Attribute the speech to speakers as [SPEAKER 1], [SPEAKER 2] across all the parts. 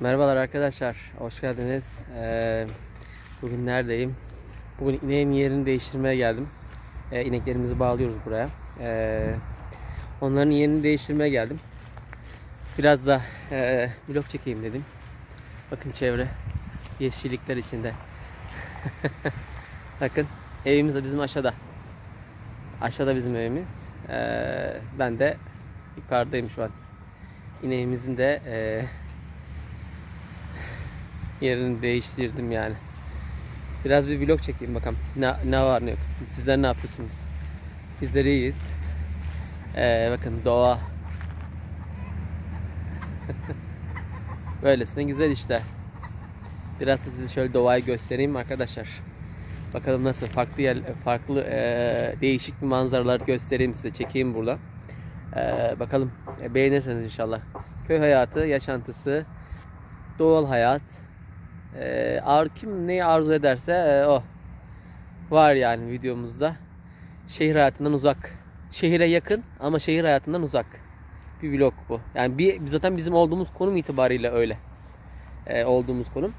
[SPEAKER 1] Merhabalar arkadaşlar, hoş geldiniz. Ee, bugün neredeyim? Bugün ineğin yerini değiştirmeye geldim. Ee, ineklerimizi bağlıyoruz buraya. Ee, onların yerini değiştirmeye geldim. Biraz da e, vlog çekeyim dedim. Bakın çevre, yeşillikler içinde. Bakın evimiz de bizim aşağıda. Aşağıda bizim evimiz. Ee, ben de yukarıdayım şu an. İneğimizin de e, yerini değiştirdim yani. Biraz bir vlog çekeyim bakalım. Ne, ne var ne yok. Sizler ne yapıyorsunuz? Bizler iyiyiz. Ee, bakın doğa. Böylesine güzel işte. Biraz da size şöyle doğayı göstereyim arkadaşlar. Bakalım nasıl farklı yer, farklı eee, değişik bir manzaralar göstereyim size. Çekeyim burada. Eee, bakalım e, beğenirseniz inşallah. Köy hayatı, yaşantısı, doğal hayat. Eee ar kim neyi arzu ederse e, o var yani videomuzda. Şehir hayatından uzak. Şehire yakın ama şehir hayatından uzak. Bir vlog bu. Yani bir zaten bizim olduğumuz konum itibariyle öyle. Eee, olduğumuz konum.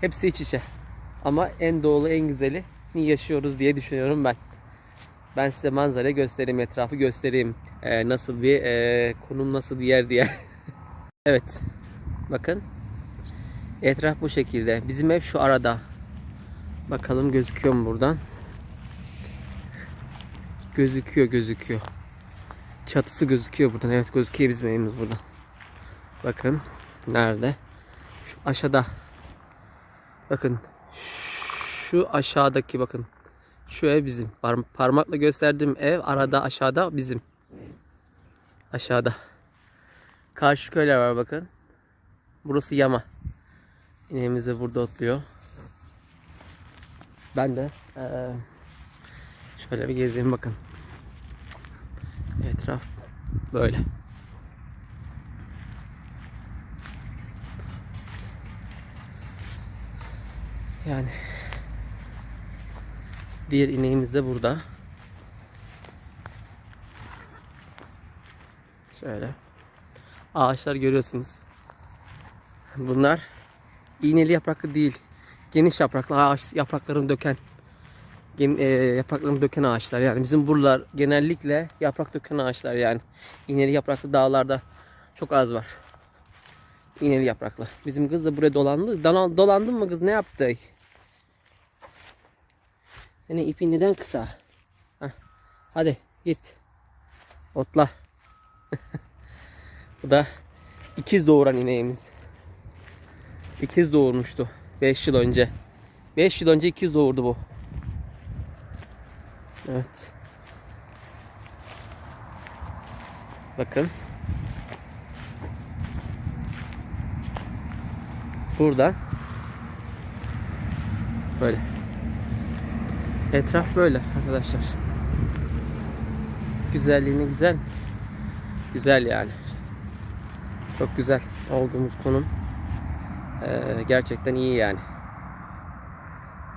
[SPEAKER 1] Hepsi iç içe. Ama en doğulu en güzeli yaşıyoruz diye düşünüyorum ben. Ben size manzarayı göstereyim, etrafı göstereyim. Ee, nasıl bir e, konum, nasıl bir yer diye. evet. Bakın. Etraf bu şekilde. Bizim ev şu arada. Bakalım gözüküyor mu buradan? Gözüküyor, gözüküyor. Çatısı gözüküyor buradan. Evet gözüküyor bizim evimiz burada. Bakın. Nerede? Şu aşağıda. Bakın şu aşağıdaki bakın. Şu ev bizim. Par- parmakla gösterdiğim ev arada aşağıda bizim. Aşağıda. Karşı köyler var bakın. Burası yama. İneğimiz de burada otluyor. Ben de eee, şöyle bir gezeyim bakın. Etraf böyle. Yani diğer ineğimiz de burada. Şöyle. Ağaçlar görüyorsunuz. Bunlar iğneli yapraklı değil. Geniş yapraklı ağaç yapraklarını döken gen, e, yapraklarını döken ağaçlar. Yani bizim buralar genellikle yaprak döken ağaçlar yani. İğneli yapraklı dağlarda çok az var. İğneli yapraklı. Bizim kız da buraya dolandı. Dolan, dolandın mı kız ne yaptı? Senin ipin neden kısa? Heh. Hadi git. Otla. Bu da ikiz doğuran ineğimiz. İkiz doğurmuştu 5 yıl önce. 5 yıl önce ikiz doğurdu bu. Evet. Bakın. Buradan böyle. Etraf böyle arkadaşlar. Güzelliğini güzel. Güzel yani. Çok güzel olduğumuz konum. Ee, gerçekten iyi yani.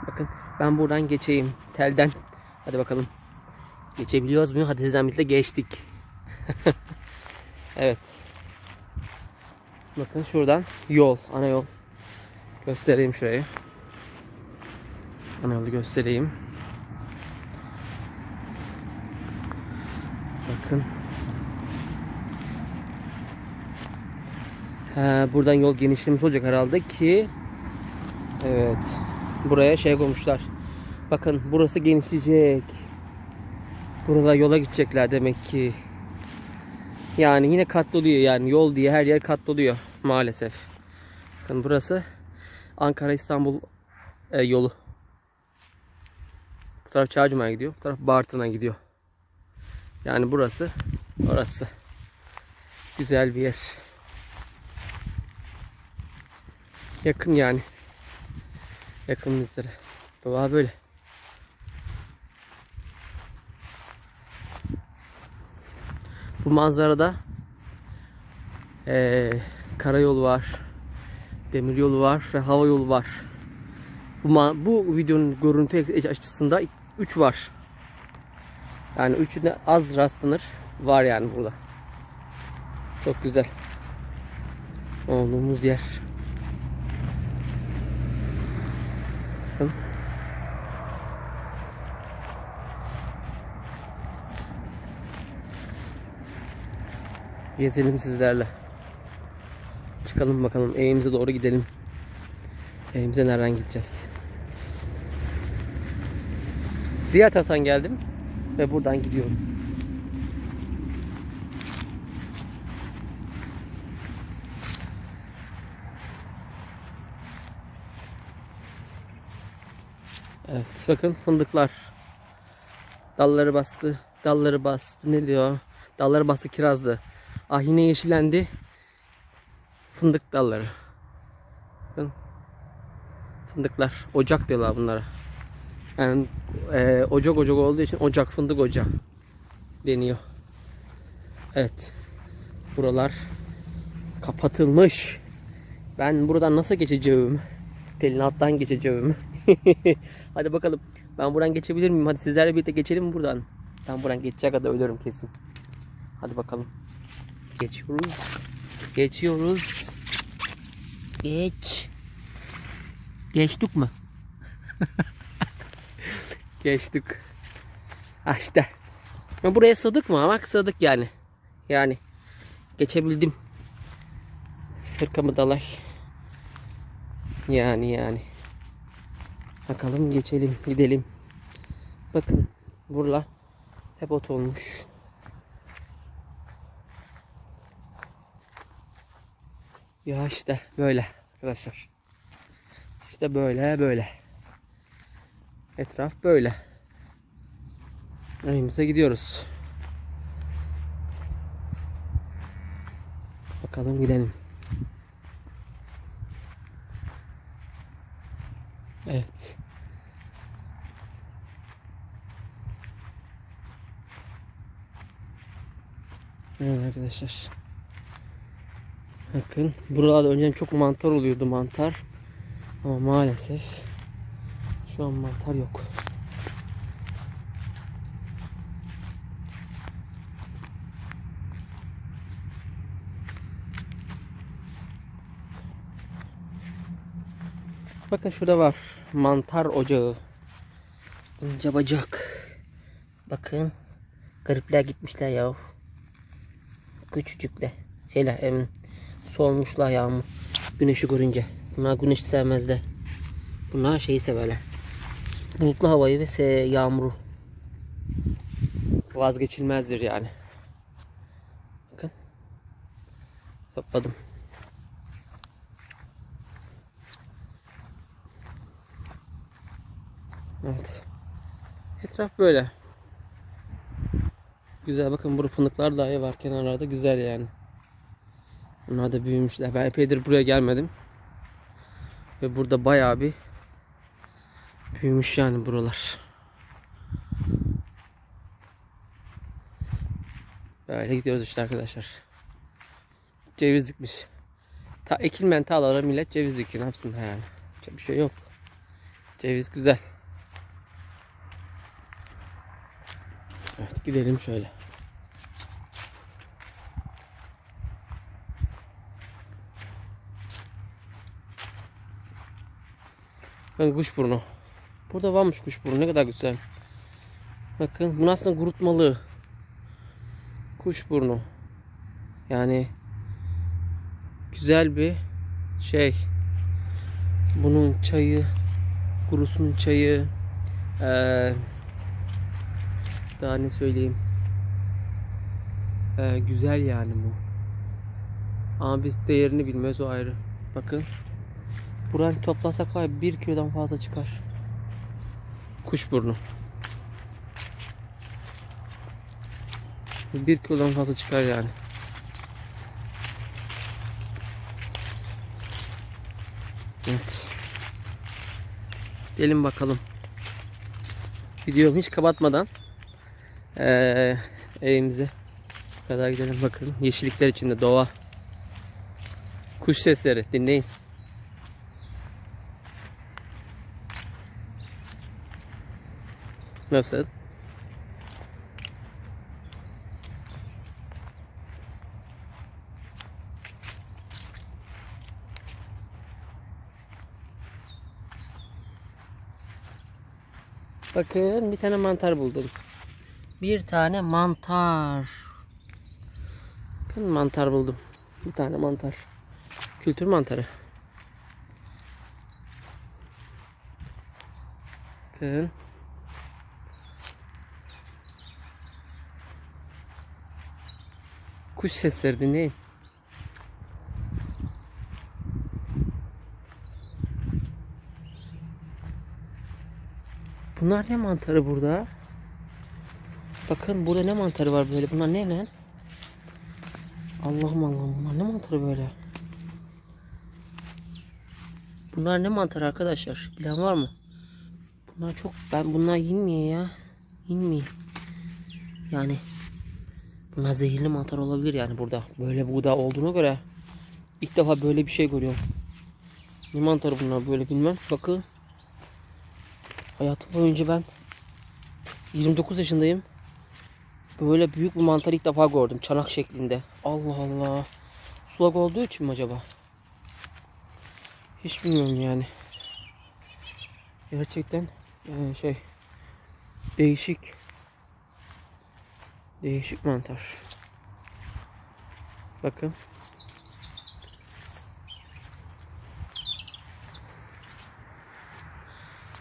[SPEAKER 1] Bakın ben buradan geçeyim. Telden. Hadi bakalım. Geçebiliyoruz mu? Hadi sizden birlikte geçtik. evet. Bakın şuradan yol. Ana yol. Göstereyim şurayı. Ana yolu göstereyim. Bakın. Ha, buradan yol genişlemiş olacak herhalde ki Evet. Buraya şey koymuşlar. Bakın burası genişleyecek. Burada yola gidecekler demek ki. Yani yine katloluyor yani yol diye her yer katloluyor maalesef. Bakın burası Ankara İstanbul e, yolu. Bu taraf Çağcıma'ya gidiyor. Bu taraf Bartın'a gidiyor. Yani burası orası. Güzel bir yer. Yakın yani. Yakın bizlere. Doğa böyle. Bu manzarada eee karayolu var. Demiryolu var ve hava yolu var. Bu, bu videonun görüntü açısında 3 var. Yani üçüne az rastlanır. Var yani burada. Çok güzel. Olduğumuz yer. Gezelim sizlerle. Çıkalım bakalım evimize doğru gidelim. Evimize nereden gideceğiz? Diğer taraftan geldim ve buradan gidiyorum. Evet bakın fındıklar. Dalları bastı. Dalları bastı. Ne diyor? Dalları bastı kirazdı. Ah yine yeşillendi. Fındık dalları. Bakın. Fındıklar. Ocak diyorlar bunlara. Yani e, ocak ocak olduğu için ocak fındık ocağı deniyor. Evet. Buralar kapatılmış. Ben buradan nasıl geçeceğim? Telin alttan geçeceğim. Hadi bakalım. Ben buradan geçebilir miyim? Hadi sizlerle birlikte geçelim buradan? Ben buradan geçecek kadar ölürüm kesin. Hadi bakalım. Geçiyoruz. Geçiyoruz. Geç. Geçtik mi? Geçtik. Ah işte. Ya buraya sığdık mı? Bak sığdık yani. Yani. Geçebildim. Hırkamı dalay. Yani yani. Bakalım geçelim gidelim. Bakın burla hep ot olmuş. Ya işte böyle arkadaşlar. İşte böyle böyle. Etraf böyle. Evimize gidiyoruz. Bakalım gidelim. Evet. Evet arkadaşlar. Bakın buralarda önceden çok mantar oluyordu mantar. Ama maalesef şu an mantar yok. Bakın şurada var. Mantar ocağı. İnce bacak. Bakın. Garipler gitmişler ya. Küçücükler. Şeyler em, solmuşlar yağmur. Güneşi görünce. Bunlar güneşi sevmezler. Bunlar şeyi severler. Bulutlu havayı ve yağmuru. Vazgeçilmezdir yani. Bakın. Topladım. Evet. Etraf böyle. Güzel bakın burada fındıklar dahi var kenarlarda güzel yani. Bunlar da büyümüşler. Ben epeydir buraya gelmedim. Ve burada bayağı bir büyümüş yani buralar. Böyle gidiyoruz işte arkadaşlar. Ceviz dikmiş. Ta ekilmeyen tarlalara millet ceviz dikiyor. Ne yapsın yani? Hiçbir şey yok. Ceviz güzel. Evet gidelim şöyle. Bakın kuşburnu. Burada varmış kuşburnu. Ne kadar güzel. Bakın bu aslında kurutmalı. Kuşburnu. Yani güzel bir şey. Bunun çayı, kurusunun çayı, eee daha ne söyleyeyim. Ee, güzel yani bu. Ama biz değerini bilmiyoruz o ayrı. Bakın. Buranı toplasak var ya, bir kilodan fazla çıkar. Kuşburnu. Bir kilodan fazla çıkar yani. Evet. Gelin bakalım. Videomu hiç kapatmadan ee, evimize kadar gidelim bakın. Yeşillikler içinde doğa. Kuş sesleri dinleyin. Nasıl? Bakın bir tane mantar buldum. Bir tane mantar. Bakın mantar buldum. Bir tane mantar. Kültür mantarı. Bakın. Kuş sesleri dinleyin. Bunlar ne mantarı burada? Bakın burada ne mantarı var böyle. Bunlar ne lan? Allah'ım Allah'ım bunlar ne mantarı böyle? Bunlar ne mantarı arkadaşlar? Bilen var mı? Bunlar çok ben bunlar yemiyor ya. Yemiyor. Yani bunlar zehirli mantar olabilir yani burada. Böyle buğda olduğuna göre ilk defa böyle bir şey görüyorum. Ne mantarı bunlar böyle bilmem. Bakın. Hayatım boyunca ben 29 yaşındayım. Böyle büyük bir mantar ilk defa gördüm. Çanak şeklinde. Allah Allah. Sulak olduğu için mi acaba? Hiç bilmiyorum yani. Gerçekten eee, şey değişik. Değişik mantar. Bakın.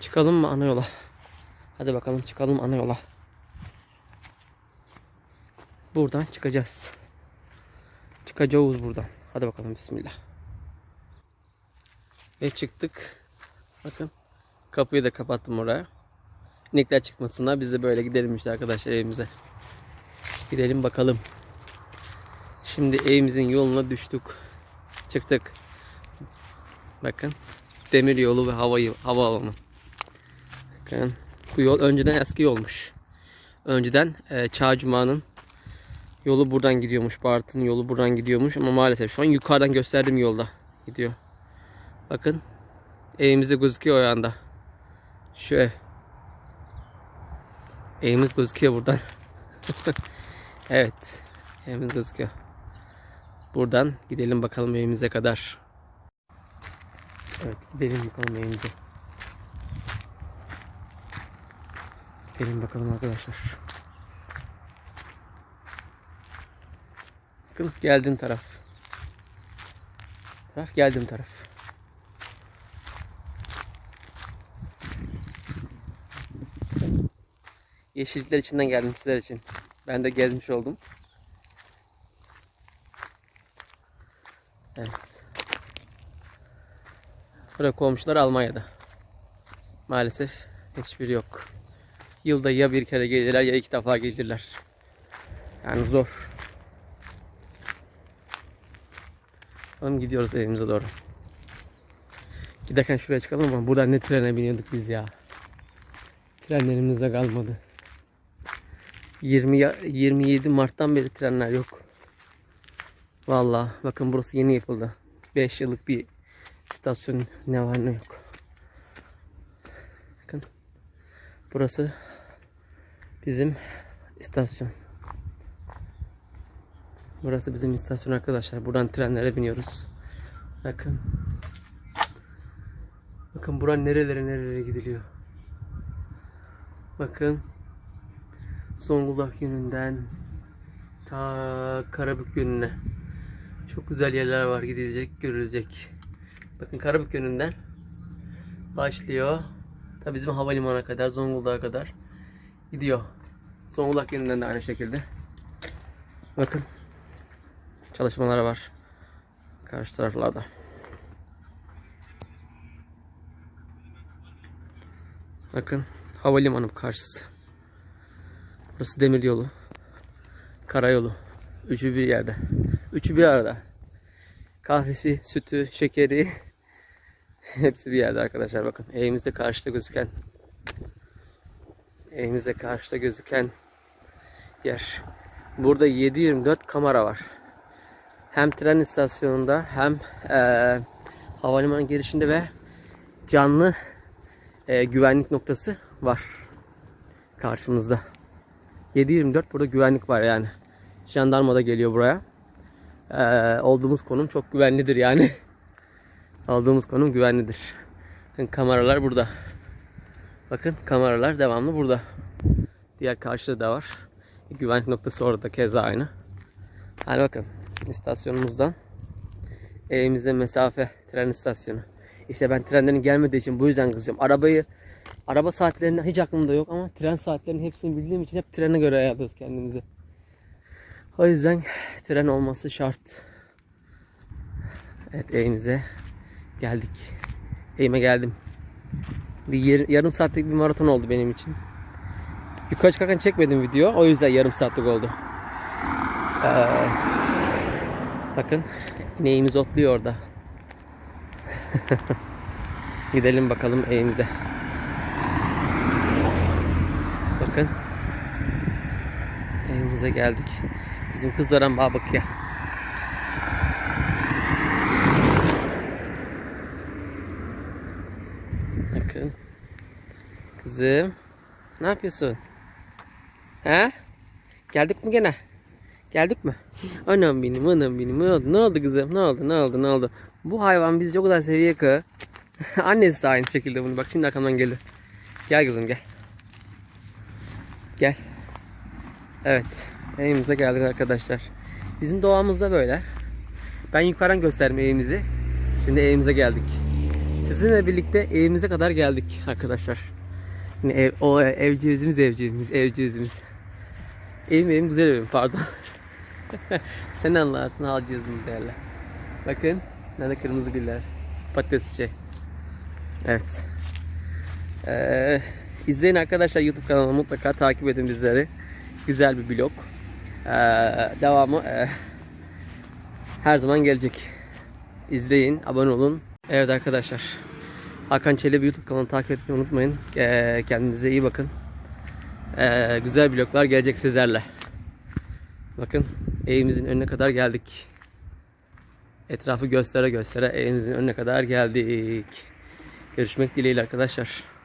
[SPEAKER 1] Çıkalım mı ana yola? Hadi bakalım çıkalım ana yola. Buradan çıkacağız. Çıkacağız buradan. Hadi bakalım bismillah. Ve çıktık. Bakın. Kapıyı da kapattım oraya. İnekler çıkmasınlar. Biz de böyle gidelim işte arkadaşlar evimize. Gidelim bakalım. Şimdi evimizin yoluna düştük. Çıktık. Bakın. Demir yolu ve havayı, hava alanı. Bakın. Bu yol önceden eski yolmuş. Önceden e, Çağ yolu buradan gidiyormuş. Bartın yolu buradan gidiyormuş. Ama maalesef şu an yukarıdan gösterdiğim yolda gidiyor. Bakın. Evimizde gözüküyor o yanda. Şu ev. Evimiz gözüküyor buradan. evet. Evimiz gözüküyor. Buradan gidelim bakalım evimize kadar. Evet gidelim bakalım evimize. Gidelim bakalım arkadaşlar. Bakın geldiğim taraf. Taraf geldiğim taraf. Yeşillikler içinden geldim sizler için. Ben de gezmiş oldum. Evet. Burada komşular Almanya'da. Maalesef hiçbiri yok. Yılda ya bir kere gelirler ya iki defa gelirler. Yani zor. Bakalım gidiyoruz evimize doğru. Giderken şuraya çıkalım ama buradan ne trene biniyorduk biz ya. Trenlerimiz de kalmadı. 20 ya- 27 Mart'tan beri trenler yok. Vallahi bakın burası yeni yapıldı. 5 yıllık bir istasyon ne var ne yok. Bakın. Burası bizim istasyon. Burası bizim istasyon arkadaşlar. Buradan trenlere biniyoruz. Bakın. Bakın buranın nerelere nerelere gidiliyor. Bakın. Zonguldak yönünden ta Karabük yönüne. Çok güzel yerler var gidilecek, görülecek. Bakın Karabük yönünden başlıyor. Tabii bizim havalimanına kadar, Zonguldak'a kadar gidiyor. Zonguldak yönünden de aynı şekilde. Bakın çalışmalar var karşı taraflarda. Bakın havalimanı karşısı. Burası demir yolu. Karayolu. Üçü bir yerde. Üçü bir arada. Kahvesi, sütü, şekeri hepsi bir yerde arkadaşlar bakın. Evimizde karşıda gözüken evimizde karşıda gözüken yer. Burada 7-24 kamera var. Hem tren istasyonunda hem eee havalimanı girişinde ve canlı eee, güvenlik noktası var karşımızda. 7-24 burada güvenlik var yani. Jandarma da geliyor buraya. Ee, olduğumuz konum çok güvenlidir yani. Aldığımız konum güvenlidir. Bakın kameralar burada. Bakın kameralar devamlı burada. Diğer karşıda da var. Güvenlik noktası orada keza aynı. Hadi bakın istasyonumuzdan evimize mesafe tren istasyonu. İşte ben trenlerin gelmediği için bu yüzden kızıyorum. Arabayı araba saatlerinden hiç aklımda yok ama tren saatlerinin hepsini bildiğim için hep trene göre ayarlıyoruz kendimizi. O yüzden tren olması şart. Evet evimize geldik. Evime geldim. Bir yer- yarım saatlik bir maraton oldu benim için. Yukarı çıkarken çekmedim video. O yüzden yarım saatlik oldu. Ee, bakın ineğimiz otluyor orada. Gidelim bakalım evimize. Bakın. Evimize geldik. Bizim kızlara bak ya. Bakın. Kızım. Ne yapıyorsun? He? Geldik mi gene? Geldik mi? Anam benim, anam benim. Ne oldu, ne oldu kızım? Ne oldu, ne oldu, ne oldu? Bu hayvan bizi o kadar seviyor ki. Annesi de aynı şekilde bunu. Bak şimdi arkamdan geliyor. Gel kızım gel. Gel. Evet. Evimize geldik arkadaşlar. Bizim doğamızda böyle. Ben yukarıdan gösterdim evimizi. Şimdi evimize geldik. Sizinle birlikte evimize kadar geldik arkadaşlar. Yine ev, o e, evcimizimiz evcimimiz evcimizimiz. Evim evim güzel evim pardon. Sen anlarsın halcığızım derler. Bakın nerede kırmızı güller. Patates çiçeği. Evet. Ee, izleyin arkadaşlar YouTube kanalını mutlaka takip edin bizleri. Güzel bir blog. Ee, devamı e, her zaman gelecek. İzleyin, abone olun. Evet arkadaşlar. Hakan Çelebi YouTube kanalını takip etmeyi unutmayın. Ee, kendinize iyi bakın. Ee, güzel vloglar gelecek sizlerle. Bakın evimizin önüne kadar geldik. Etrafı göstere göstere evimizin önüne kadar geldik. Görüşmek dileğiyle arkadaşlar.